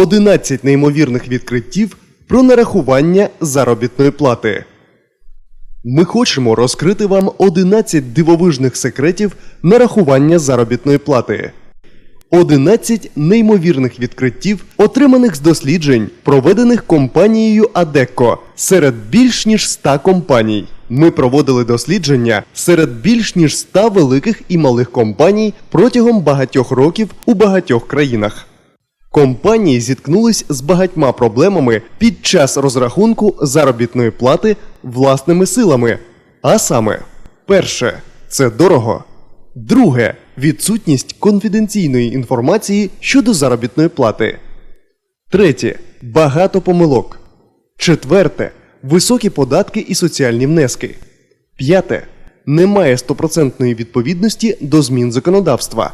11 неймовірних відкриттів про нарахування заробітної плати. Ми хочемо розкрити вам 11 дивовижних секретів нарахування заробітної плати. 11 неймовірних відкриттів, отриманих з досліджень, проведених компанією Адеко серед більш ніж 100 компаній. Ми проводили дослідження серед більш ніж 100 великих і малих компаній протягом багатьох років у багатьох країнах. Компанії зіткнулись з багатьма проблемами під час розрахунку заробітної плати власними силами. А саме, перше це дорого. Друге відсутність конфіденційної інформації щодо заробітної плати. Третє багато помилок. Четверте високі податки і соціальні внески. П'яте немає стопроцентної відповідності до змін законодавства.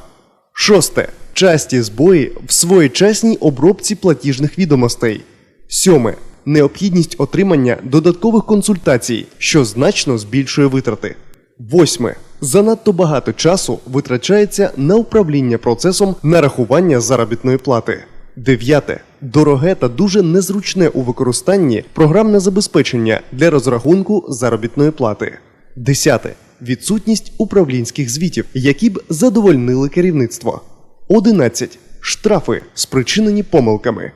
Шосте. Часті збої в своєчасній обробці платіжних відомостей. Сьоме. Необхідність отримання додаткових консультацій, що значно збільшує витрати. Восьме. Занадто багато часу витрачається на управління процесом нарахування заробітної плати. Дев'яте. Дороге та дуже незручне у використанні програмне забезпечення для розрахунку заробітної плати. Десяте. Відсутність управлінських звітів, які б задовольнили керівництво. 11. Штрафи, спричинені помилками.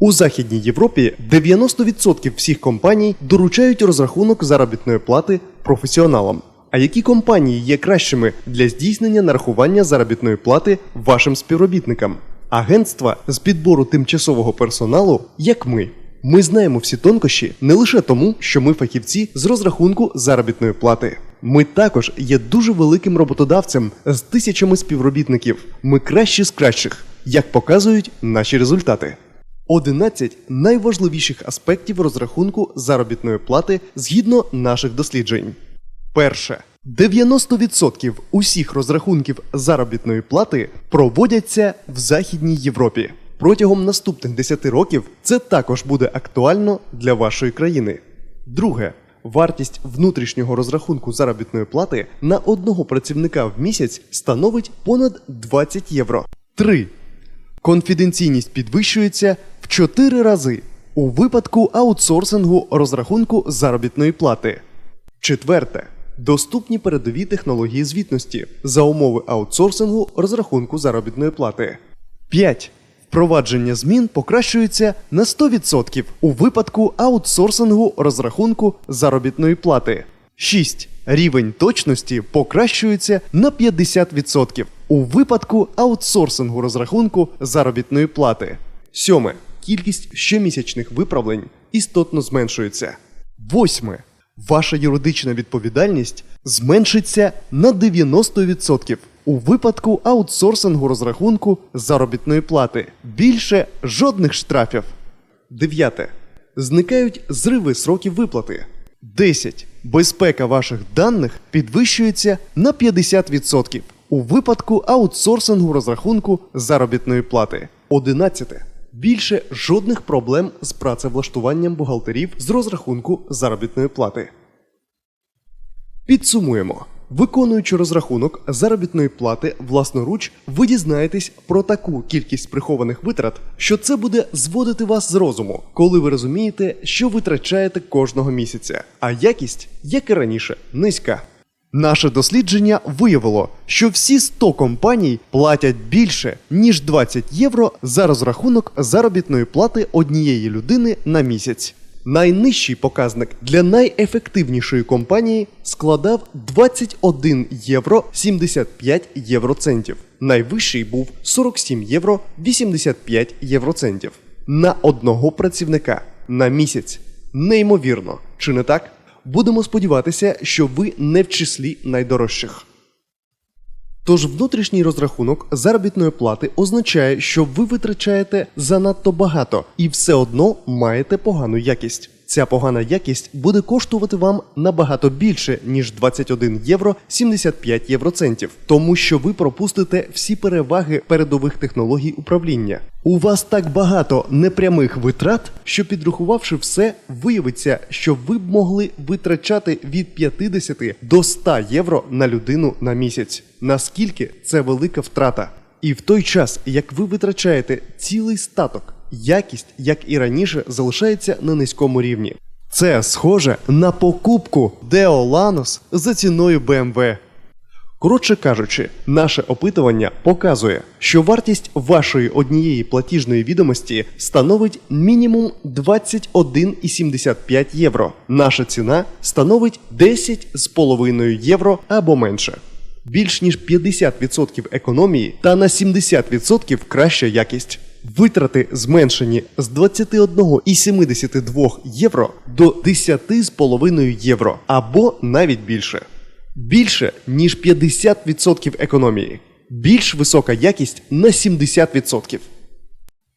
У Західній Європі 90% всіх компаній доручають розрахунок заробітної плати професіоналам. А які компанії є кращими для здійснення нарахування заробітної плати вашим співробітникам? Агентства з підбору тимчасового персоналу, як ми. Ми знаємо всі тонкощі не лише тому, що ми фахівці з розрахунку заробітної плати. Ми також є дуже великим роботодавцем з тисячами співробітників. Ми кращі з кращих, як показують наші результати. 11 найважливіших аспектів розрахунку заробітної плати згідно наших досліджень. Перше. 90% усіх розрахунків заробітної плати проводяться в Західній Європі. Протягом наступних 10 років це також буде актуально для вашої країни. Друге. Вартість внутрішнього розрахунку заробітної плати на одного працівника в місяць становить понад 20 євро. 3. Конфіденційність підвищується в 4 рази у випадку аутсорсингу розрахунку заробітної плати. Четверте. Доступні передові технології звітності за умови аутсорсингу розрахунку заробітної плати. 5. Впровадження змін покращується на 100% у випадку аутсорсингу розрахунку заробітної плати. 6. Рівень точності покращується на 50% у випадку аутсорсингу розрахунку заробітної плати. 7. Кількість щомісячних виправлень істотно зменшується. 8. Ваша юридична відповідальність зменшиться на 90% у випадку аутсорсингу розрахунку заробітної плати. Більше жодних штрафів. 9. Зникають зриви сроків виплати. 10. Безпека ваших даних підвищується на 50% у випадку аутсорсингу розрахунку заробітної плати. 11. Більше жодних проблем з працевлаштуванням бухгалтерів з розрахунку заробітної плати. Підсумуємо. Виконуючи розрахунок заробітної плати власноруч, ви дізнаєтесь про таку кількість прихованих витрат, що це буде зводити вас з розуму, коли ви розумієте, що витрачаєте кожного місяця, а якість, як і раніше, низька. Наше дослідження виявило, що всі 100 компаній платять більше ніж 20 євро за розрахунок заробітної плати однієї людини на місяць. Найнижчий показник для найефективнішої компанії складав 21 євро 75 євроцентів. Найвищий був 47 євро 85 євроцентів на одного працівника на місяць. Неймовірно, чи не так? Будемо сподіватися, що ви не в числі найдорожчих. Тож внутрішній розрахунок заробітної плати означає, що ви витрачаєте занадто багато і все одно маєте погану якість. Ця погана якість буде коштувати вам набагато більше, ніж 21 євро 75 євроцентів, тому що ви пропустите всі переваги передових технологій управління. У вас так багато непрямих витрат, що підрахувавши все, виявиться, що ви б могли витрачати від 50 до 100 євро на людину на місяць. Наскільки це велика втрата? І в той час, як ви витрачаєте цілий статок, якість, як і раніше, залишається на низькому рівні. Це схоже на покупку Deo Lanos за ціною BMW. Коротше кажучи, наше опитування показує, що вартість вашої однієї платіжної відомості становить мінімум 21,75 євро. Наша ціна становить 10,5 євро або менше. Більш ніж 50% економії та на 70% краща якість. Витрати зменшені з 21,72 євро до 10,5 євро або навіть більше. Більше ніж 50% економії. Більш висока якість на 70%.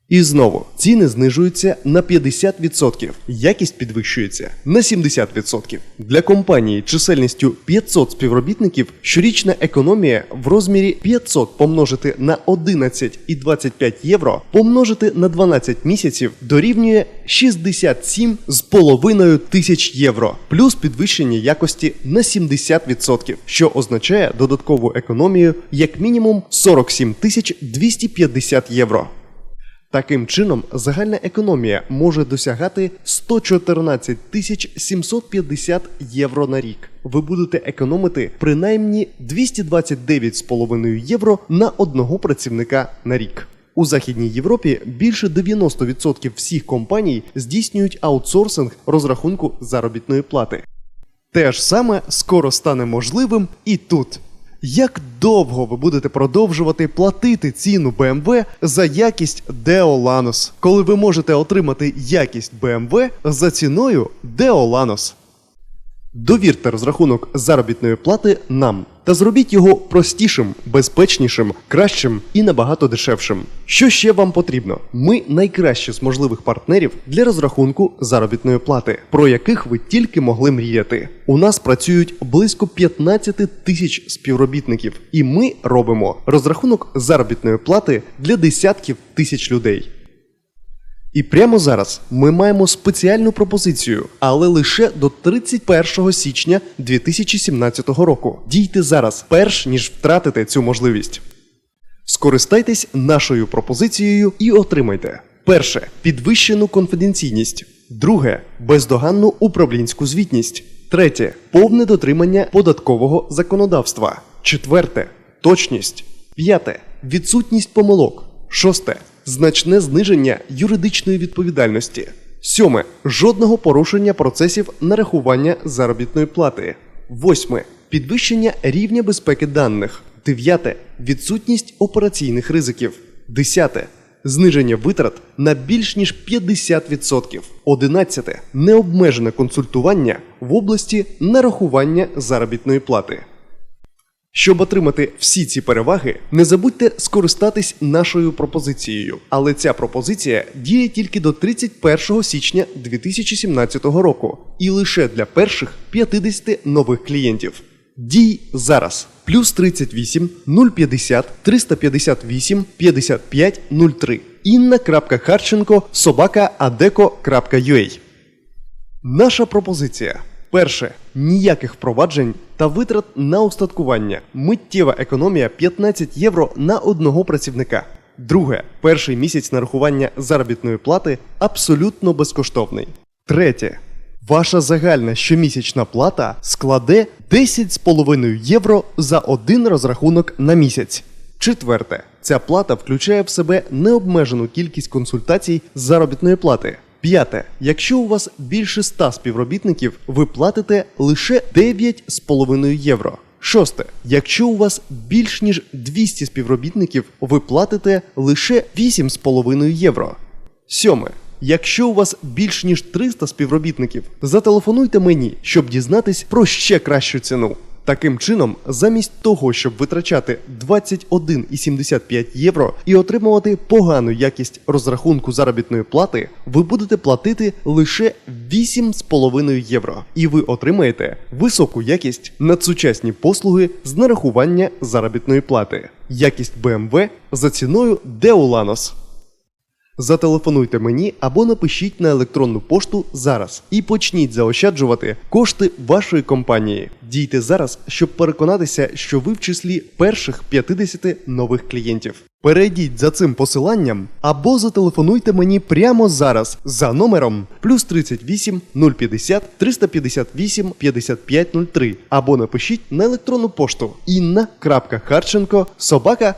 І знову ціни знижуються на 50%, якість підвищується на 70%. Для компанії чисельністю 500 співробітників щорічна економія в розмірі 500 помножити на 11,25 євро помножити на 12 місяців дорівнює 67,5 тисяч євро, плюс підвищення якості на 70%, що означає додаткову економію як мінімум 47 тисяч 250 євро. Таким чином, загальна економія може досягати 114 тисяч 750 євро на рік. Ви будете економити принаймні 229,5 євро на одного працівника на рік. У Західній Європі більше 90% всіх компаній здійснюють аутсорсинг розрахунку заробітної плати. Те ж саме скоро стане можливим і тут. Як довго ви будете продовжувати платити ціну BMW за якість Lanos, коли ви можете отримати якість BMW за ціною Lanos? Довірте розрахунок заробітної плати нам та зробіть його простішим, безпечнішим, кращим і набагато дешевшим. Що ще вам потрібно? Ми найкращі з можливих партнерів для розрахунку заробітної плати, про яких ви тільки могли мріяти. У нас працюють близько 15 тисяч співробітників, і ми робимо розрахунок заробітної плати для десятків тисяч людей. І прямо зараз ми маємо спеціальну пропозицію, але лише до 31 січня 2017 року. Дійте зараз, перш ніж втратите цю можливість. Скористайтесь нашою пропозицією і отримайте: перше підвищену конфіденційність, друге бездоганну управлінську звітність, третє повне дотримання податкового законодавства, четверте точність, п'яте відсутність помилок, шосте значне зниження юридичної відповідальності. Сьоме жодного порушення процесів нарахування заробітної плати. Восьме підвищення рівня безпеки даних. Дев'яте відсутність операційних ризиків. Десяте зниження витрат на більш ніж 50%. Одинадцяте необмежене консультування в області нарахування заробітної плати. Щоб отримати всі ці переваги, не забудьте скористатись нашою пропозицією. Але ця пропозиція діє тільки до 31 січня 2017 року і лише для перших 50 нових клієнтів. Дій зараз плюс 38 050 358 55 03 інна.харченко собака adeko.ua Наша пропозиція. Перше ніяких впроваджень та витрат на устаткування. Миттєва економія 15 євро на одного працівника. Друге, перший місяць нарахування заробітної плати абсолютно безкоштовний. Третє. Ваша загальна щомісячна плата складе 10,5 євро за один розрахунок на місяць. Четверте, ця плата включає в себе необмежену кількість консультацій заробітної плати. П'яте. Якщо у вас більше 100 співробітників, ви платите лише 9,5 євро. Шосте. Якщо у вас більш ніж 200 співробітників, ви платите лише 8,5 євро. Сьоме. Якщо у вас більш ніж 300 співробітників, зателефонуйте мені, щоб дізнатись про ще кращу ціну. Таким чином, замість того, щоб витрачати 21,75 євро і отримувати погану якість розрахунку заробітної плати, ви будете платити лише 8,5 євро, і ви отримаєте високу якість надсучасні послуги з нарахування заробітної плати, якість BMW за ціною Deulanos. Зателефонуйте мені або напишіть на електронну пошту зараз і почніть заощаджувати кошти вашої компанії. Дійте зараз, щоб переконатися, що ви в числі перших 50 нових клієнтів. Перейдіть за цим посиланням або зателефонуйте мені прямо зараз за номером плюс 38 050 358 5503 або напишіть на електронну пошту інна.харченко собака